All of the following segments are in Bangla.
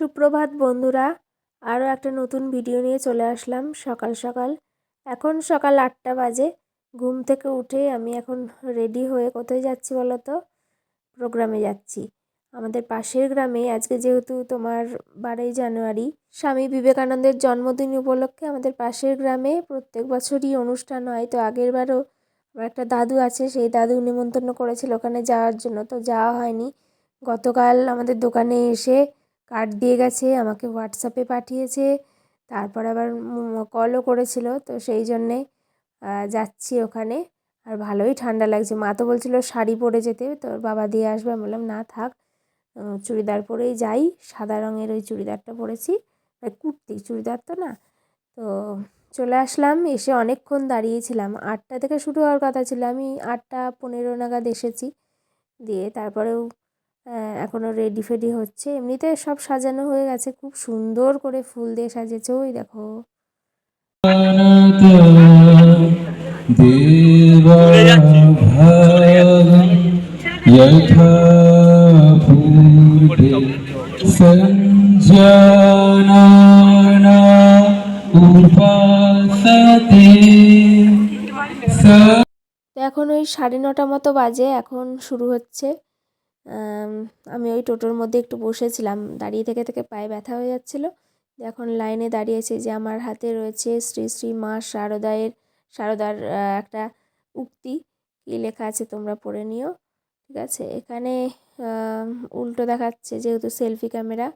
সুপ্রভাত বন্ধুরা, আরও একটা নতুন ভিডিও নিয়ে চলে আসলাম সকাল সকাল। এখন সকাল আটটা বাজে, ঘুম থেকে উঠে আমি এখন রেডি হয়ে কোথায় যাচ্ছি বলো তো? প্রোগ্রামে যাচ্ছি। আমাদের পাশের গ্রামে, আজকে যেহেতু তোমার বারোই জানুয়ারি, স্বামী বিবেকানন্দের জন্মদিন উপলক্ষে আমাদের পাশের গ্রামে প্রত্যেক বছরই অনুষ্ঠান হয়। তো আগের বারও আমার একটা দাদু আছে, সেই দাদু নিমন্ত্রণ করেছিল ওখানে যাওয়ার জন্য। তো যাওয়া হয়নি। গতকাল আমাদের দোকানে এসে কার্ড দিয়ে গেছে, আমাকে হোয়াটসঅ্যাপে পাঠিয়েছে, তারপর আবার কলও করেছিল, তো সেই জন্যে যাচ্ছি ওখানে। আর ভালোই ঠান্ডা লাগছে। মা তো বলছিল শাড়ি পরে যেতে তোর বাবা দিয়ে আসবে। আমি বললাম, না, থাক। চুড়িদার পরেই যাই। সাদা রঙের ওই চুড়িদারটা পরেছি। কুর্তি, চুড়িদার তো না। তো চলে আসলাম। এসে অনেকক্ষণ দাঁড়িয়েছিলাম। আটটা থেকে শুরু হওয়ার কথা ছিল। আমি আটটা পনেরো নাগাদ এসেছি। দিয়ে তারপরেও এখনও রেডি ফেডি হচ্ছে। এমনিতে সব সাজানো হয়ে গেছে। খুব সুন্দর করে ফুল দিয়ে সাজিয়েছে। ওই দেখো। এখন ওই সাড়ে নটা মতো বাজে। এখন শুরু হচ্ছে। আম, ওই টোটোর মধ্যে একটু বসেছিলাম। দাঁড়িয়ে থেকে থেকে পায়ে ব্যথা হয়ে যাচ্ছিল। এখন লাইনে দাঁড়িয়েছি যে আমার হাতে রয়েছে শ্রী শ্রী মা শারদায়ের শারদার একটা উক্তি। কী লেখা আছে তোমরা পড়ে নিও। ঠিক আছে? এখানে উল্টো দেখাচ্ছে যেহেতু সেলফি ক্যামেরা।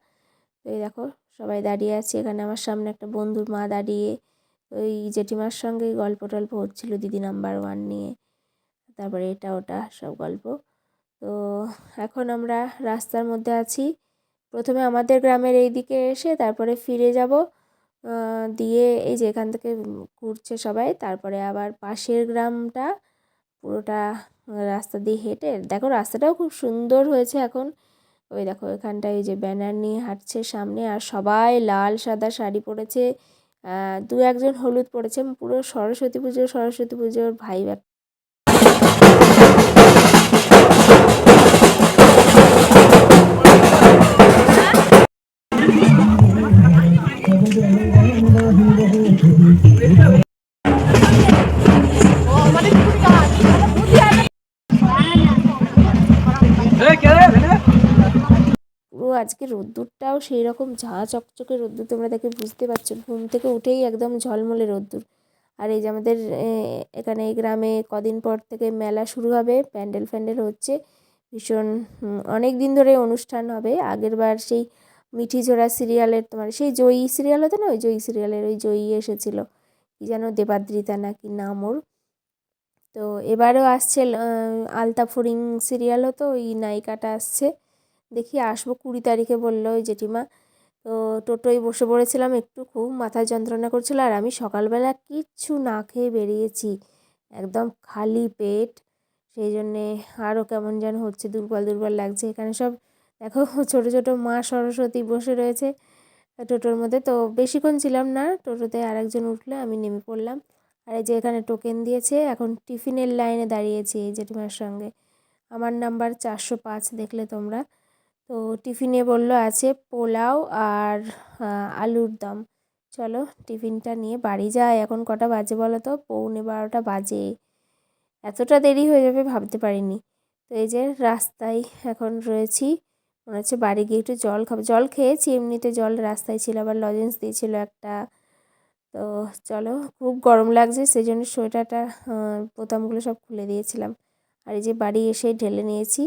তো এই দেখো সবাই দাঁড়িয়ে আছে। এখানে আমার সামনে একটা বন্ধুর মা দাঁড়িয়ে। ওই জেঠিমার সঙ্গে গল্প টল্প হচ্ছিল দিদি নাম্বার ওয়ান নিয়ে। তারপরে এটা ওটা সব গল্প। তো এখন আমরা রাস্তার মধ্যে আছি। প্রথমে আমাদের গ্রামের এই দিকে এসে তারপরে ফিরে যাব। দিয়ে এই যে এখান থেকে ঘুরছে সবাই, তারপরে আবার পাশের গ্রামটা পুরোটা রাস্তা দিয়ে হেঁটে, দেখো রাস্তাটাও খুব সুন্দর হয়েছে এখন। ওই দেখো এখানটায় যে ব্যানার নিয়ে হাঁটছে সামনে, আর সবাই লাল সাদা শাড়ি পরেছে। দু একজন হলুদ পরেছে, পুরো সরস্বতী পুজো, সরস্বতী পুজোর ভাইব আজকে রোদ্দুরটাও সেই রকম ঝাঁ চকচকে রোদ্দুর, তোমরা দেখে বুঝতে পারছ। ঘুম থেকে উঠেই একদম ঝলমলে রোদ্দুর। আর এই যে আমাদের এখানে এই গ্রামে কদিন পর থেকে মেলা শুরু হবে, প্যান্ডেল ফ্যান্ডেল হচ্ছে। ভীষণ অনেক দিন ধরে অনুষ্ঠান হবে। আগের বার সেই মিঠি ঝোড়া সিরিয়ালের তোমার, সেই জয়ী সিরিয়াল হতো না? ওই জয়ী সিরিয়ালের ওই জয়ী এসেছিল। কি যেন দেবাদ্রিতা না কি নাম ওর। তো এবারেও আসছে আলতা ফরিং সিরিয়াল হতো, ওই নায়িকাটা আসছে। দেখি আসব কুড়ি তারিখে বলল ওই জেঠিমা। তো টোটোয় বসে পড়েছিলাম একটু, খুব মাথা যন্ত্রণা করছিল আর আমি সকালবেলা কিচ্ছু না খেয়ে বেরিয়েছি। একদম খালি পেট, সেই জন্যে আরও কেমন যেন হচ্ছে, দুর্বল দুর্বল লাগছে। এখানে সব দেখো ছোটো ছোটো মা সরস্বতী বসে রয়েছে টোটোর মধ্যে। তো বেশিক্ষণ ছিলাম না, টোটোতে আরেকজন উঠলে, আমি নেমে পড়লাম। আর এই যে এখানে টোকেন দিয়েছে, এখন টিফিনের লাইনে দাঁড়িয়েছি এই জেঠিমার সঙ্গে। আমার নাম্বার চারশো পাঁচ, দেখলে তোমরা। তো টিফিনে বলল আছে পোলাও আর আলুর দম। চলো টিফিনটা নিয়ে বাড়ি যাই। এখন কটা বাজে বলো তো? পৌনে বারোটা বাজে। এতটা দেরি হয়ে যাবে ভাবতে পারিনি। তো এই যে রাস্তায় এখন রয়েছি। মনে হচ্ছে বাড়ি গিয়ে একটু জল খাব। জল খেয়েছি, এমনিতে জল রাস্তায় ছিল, আবার লজেন্স দিয়েছিল একটা। তো চলো, খুব গরম লাগছে সেই জন্য সোয়েটারটা বোতামগুলো সব খুলে দিয়েছিলাম। আর এই যে বাড়ি এসে ঢেলে নিয়েছি।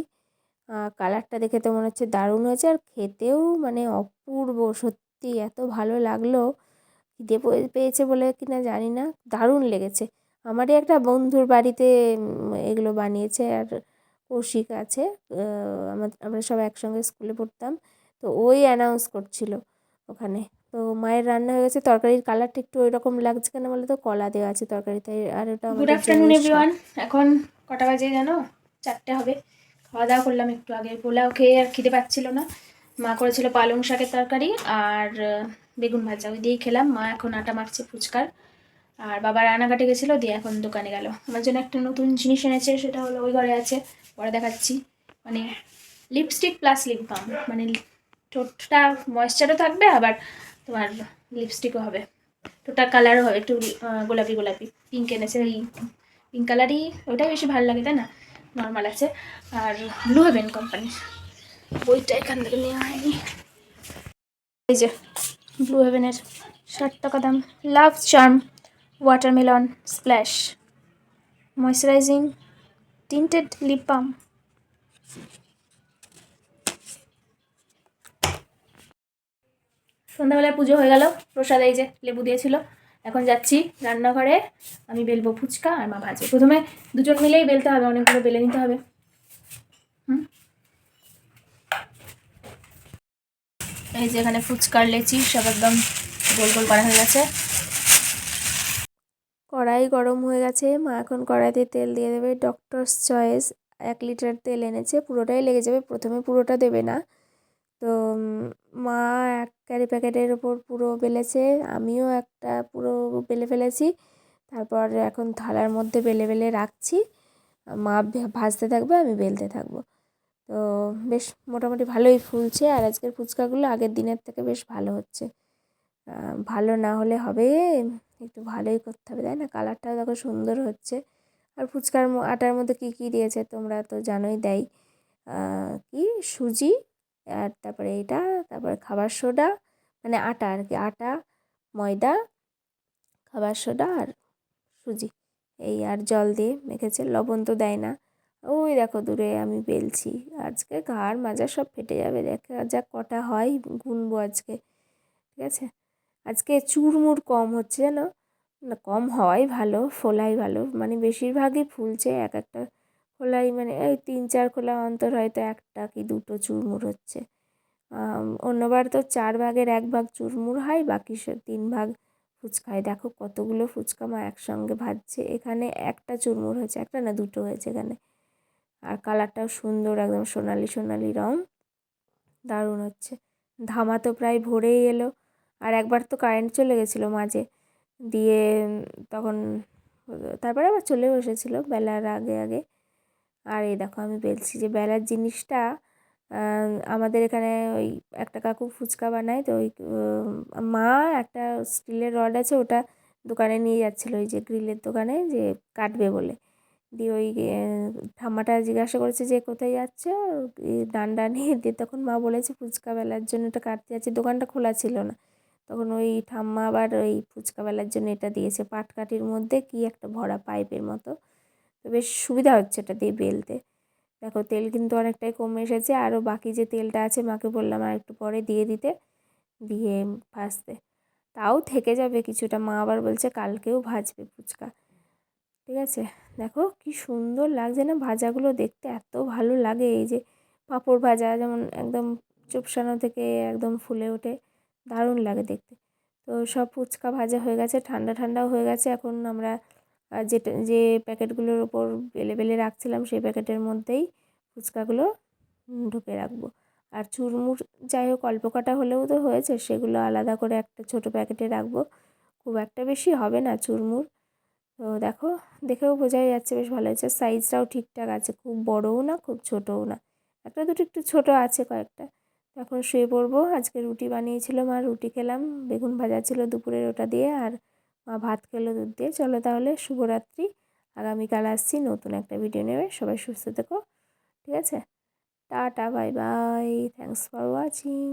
কালারটা দেখে তো মনে হচ্ছে দারুণ হয়েছে। আর খেতেও মানে অপূর্ব সত্যি এত ভালো লাগল। খিদে পেয়েছে বলে কিনা জানি না দারুণ লেগেছে। আমারই একটা বন্ধুর বাড়িতে এগুলো বানিয়েছে আর কৌশিক আছে। আমার আমরা সব একসঙ্গে স্কুলে পড়তাম। তো ওই অ্যানাউন্স করছিল ওখানে। তো মায়ের রান্না হয়ে গেছে তরকারির কালারটা একটু ওই রকম লাগছে কেন বলো তো কলা দেওয়া আছে তরকারিতে। আর ওটা গুড আফটারনুন এভরিওয়ান এখন কটা বাজে জানো? চারটে হবে। খাওয়া দাওয়া করলাম একটু আগে। পোলাও খেয়ে আর খিদে পাচ্ছিল না। মা করেছিল পালং শাকের তরকারি আর বেগুন ভাজা। ওই দিয়েই খেলাম। মা এখন আটা মাখছে ফুচকার। আর বাবা রান্নাঘাটে গেছিল, দিয়ে এখন দোকানে গেল। আমার জন্য একটা নতুন জিনিস এনেছে, সেটা হলো ওই ঘরে আছে। পরে দেখাচ্ছি। মানে লিপস্টিক প্লাস লিপ বাম মানে ঠোঁটটা ময়েশ্চারও থাকবে, আবার তোমার লিপস্টিকও হবে। ঠোঁটটা কালারও হবে। একটু গোলাপি গোলাপি। পিঙ্ক এনেছে। এই পিঙ্ক কালারই ওটাই বেশি ভালো লাগে, তাই না? নর্মাল আছে। আর ব্লু হেভেন কোম্পানির বইটা এখান থেকে নেওয়া হয়নি এই যে ব্লু হেভেনের ষাট টাকা দাম। Love charm watermelon splash moisturising tinted lip balm সন্ধ্যাবেলায় পুজো হয়ে গেল। প্রসাদ এই যে লেবু দিয়েছিল। এখন যাচ্ছি রান্নাঘরে। আমি বেলবো ফুচকা আর মা ভাজবে প্রথমে দুজন মিলেই বেলতে হবে, অনেকগুলো বেলে নিতে হবে। হুম? এই যে এখানে ফুচকার লেচি, সব একদম গোল গোল করা হয়ে গেছে। কড়াই গরম হয়ে গেছে। মা এখন কড়াইতে তেল দিয়ে দেবে। ডক্টরস চয়েস এক লিটার তেল এনেছে, পুরোটাই লেগে যাবে। প্রথমে পুরোটা দেবে না। তো মা এক ক্যারি প্যাকেটের ওপর পুরো বেলেছে, আমিও একটা পুরো বেলে ফেলেছি। তারপর এখন থালার মধ্যে বেলে বেলে রাখছি। মা ভাজতে থাকবে, আমি বেলতে থাকব। তো, বেশ মোটামুটি ভালোই ফুলছে, আর আজকের ফুচকাগুলো আগের দিনের থেকে বেশ ভালো হচ্ছে। ভালো না হলে হবে, একটু ভালোই করতে হবে, তাই না? কালারটাও দেখো সুন্দর হচ্ছে। আর ফুচকার আটার মধ্যে কী কী দিয়েছে তোমরা তো জানোই দেয় কি? সুজি আর তারপরে এটা তারপরে খাবার সোডা মানে আটা আর কি আটা, ময়দা, খাবার সোডা আর সুজি। এই আর জল দিয়ে মেখেছে, লবণ তো দেয় না। ওই দেখো দূরে আমি বেলছি। আজকে ঘাড় মাজা সব ফেটে যাবে, দেখা যাক কটা হয় গুনবো আজকে, ঠিক আছে? আজকে চুরমুর কম হচ্ছে জানো? না, কম হওয়াই ভালো, ফোলাই ভালো মানে বেশিরভাগই ফুলছে এক একটা খোলাই মানে এই তিন, চার খোলা অন্তর হয়তো একটা কি দুটো চুরমুর হচ্ছে। অন্যবার তো চার ভাগের এক ভাগ চুরমুর হয়, বাকি তিন ভাগ ফুচকায় দেখো কতগুলো ফুচকা মা একসঙ্গে ভাজছে, এখানে একটা চুরমুর হয়েছে, একটা না দুটো হয়েছে এখানে। আর কালারটাও সুন্দর, একদম সোনালি সোনালি রং। দারুণ হচ্ছে। ধামা তো প্রায় ভরেই এলো। আর একবার তো কারেন্ট চলে গেছিল মাঝে। দিয়ে তখন, তারপরে আবার চলেও এসেছিল বেলার আগে আগে। আর এই দেখো আমি বলছি যে বেলার জিনিসটা আমাদের এখানে ওই একটা কাকু ফুচকা বানায় তো ওই মা একটা স্টিলের রড আছে ওটা দোকানে নিয়ে যাচ্ছিল, ওই যে গ্রিলের দোকানে যে কাটবে বলে। দিয়ে ওই ঠাম্মাটা জিজ্ঞাসা করেছে যে কোথায় যাচ্ছ? ডান্ডা নিয়ে। দিয়ে তখন মা বলেছে ফুচকা বেলার জন্য এটা কাটতে যাচ্ছে। দোকানটা খোলা ছিল না। তখন ওই ঠাম্মা আবার ওই ফুচকা বেলার জন্য এটা দিয়েছে। পাটকাঠির মধ্যে কি একটা ভরা পাইপের মতো। বেশ সুবিধা হচ্ছে এটা দিয়ে বেলতে। দেখো তেল কিন্তু অনেকটাই কমে এসেছে আরও বাকি যে তেলটা আছে মাকে বললাম আর একটু পরে দিয়ে দিতে, দিয়ে ভাজতে। তাও থেকে যাবে কিছুটা, মা আবার বলছে কালকেও ভাজবে ফুচকা। ঠিক আছে? দেখো কি সুন্দর লাগছে না ভাজাগুলো দেখতে, এত ভালো লাগে এই যে পাঁপড় ভাজা যেমন একদম চুপসানো থেকে একদম ফুলে ওঠে, দারুণ লাগে দেখতে। তো সব ফুচকা ভাজা হয়ে গেছে, ঠান্ডা ঠান্ডাও হয়ে গেছে, এখন আমরা যেটা, যে প্যাকেটগুলোর ওপর বেলে বেলে রাখছিলাম সেই প্যাকেটের মধ্যেই ফুচকাগুলো ঢুকে রাখব। আর চুরমুর যাই হোক অল্প কটা হলেও তো হয়েছে, সেগুলো আলাদা করে একটা ছোটো প্যাকেটে রাখব। খুব একটা বেশি হবে না চুরমুর। তো দেখো, দেখেও বোঝাই যাচ্ছে বেশ ভালো হয়েছে। সাইজটাও ঠিকঠাক আছে, খুব বড়ও না, খুব ছোটও না। একটা দুটো একটু ছোটো আছে কয়েকটা। এখন শুয়ে পড়ব। আজকে রুটি বানিয়েছিলাম আর রুটি খেলাম। বেগুন ভাজা ছিল দুপুরের ওটা দিয়ে আর মা ভাত খেলো দুধ দিয়ে। চলো তাহলে শুভরাত্রি। আগামীকাল আসছি নতুন একটা ভিডিও নেবে সবাই সুস্থ থেকো, ঠিক আছে? Tata bye bye thanks for watching